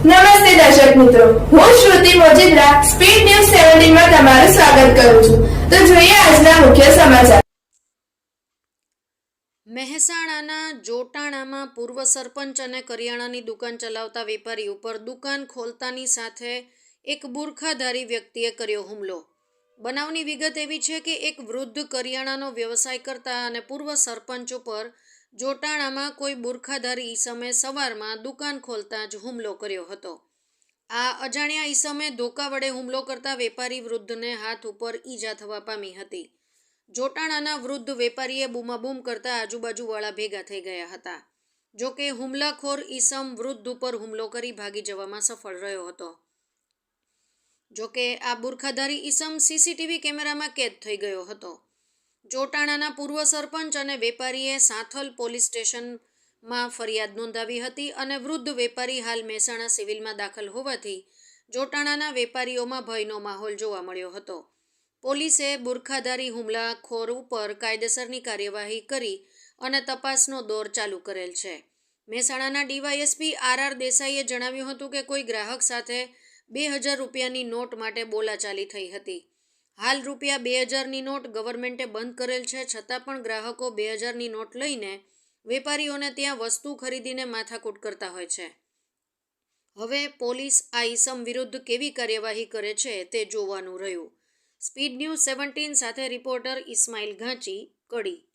નમસ્તે દર્શક મિત્રો. હું શ્રુતિ મોજીદ્રા સ્પીડ ન્યૂઝ સેવન્ટીનમાં તમારું સ્વાગત કરું છું. તો જોઈએ આજના મુખ્ય સમાચાર. મહેસાણાના જોટાણામાં પૂર્વ સરપંચ અને કરિયાણાની દુકાન ચલાવતા વેપારી ઉપર દુકાન ખોલતાની સાથે એક બુરખાધારી વ્યક્તિએ કર્યો હુમલો. બનાવની વિગત એવી છે કે એક વૃદ્ધ કરિયાણાનો વ્યવસાય કરતા અને પૂર્વ સરપંચ ઉપર જોટાણામાં કોઈ બુરખાધારી ઈસમે સવારમાં દુકાન ખોલતા જ હુમલો કર્યો હતો. આ અજાણ્યા ઈસમે ધોકા વડે હુમલો કરતા વેપારી વૃદ્ધને હાથ ઉપર ઈજા થવા પામી હતી. જોટાણાના વૃદ્ધ વેપારીએ બૂમાબૂમ કરતા આજુબાજુવાળા ભેગા થઈ ગયા હતા. જો કે હુમલાખોર ઈસમ વૃદ્ધ ઉપર હુમલો કરી ભાગી જવામાં સફળ રહ્યો હતો. જો કે આ બુરખાધારી ઈસમ સીસીટીવી કેમેરામાં કેદ થઈ ગયો હતો. જોટાણાના પૂર્વ સરપંચ અને વેપારીએ સાંથલ પોલીસ સ્ટેશનમાં ફરિયાદ નોંધાવી હતી અને વૃદ્ધ વેપારી હાલ મહેસાણા સિવિલમાં દાખલ હોવાથી જોટાણાના વેપારીઓમાં ભયનો માહોલ જોવા મળ્યો હતો. પોલીસે બુરખાધારી હુમલાખોર ઉપર કાયદેસરની કાર્યવાહી કરી અને તપાસનો દોર ચાલુ કરેલ છે. મહેસાણાના ડીવાયએસપી આર આર દેસાઈએ જણાવ્યું હતું કે કોઈ ગ્રાહક સાથે બે હજાર રૂપિયાની નોટ માટે બોલાચાલી થઈ હતી. હાલ રૂપિયા બે હજારની નોટ ગવર્મેન્ટે બંધ કરેલ છે. છતાં પણ ગ્રાહકો બે હજારની નોટ લઈને વેપારીઓને ત્યાં વસ્તુ ખરીદીને માથાકૂટ કરતા હોય છે. હવે પોલીસ આ ઈસમ વિરુદ્ધ કેવી કાર્યવાહી કરે છે તે જોવાનું રહ્યું. સ્પીડ ન્યૂઝ સેવન્ટીન સાથે રિપોર્ટર ઇસ્માઇલ ઘાંચી, કડી.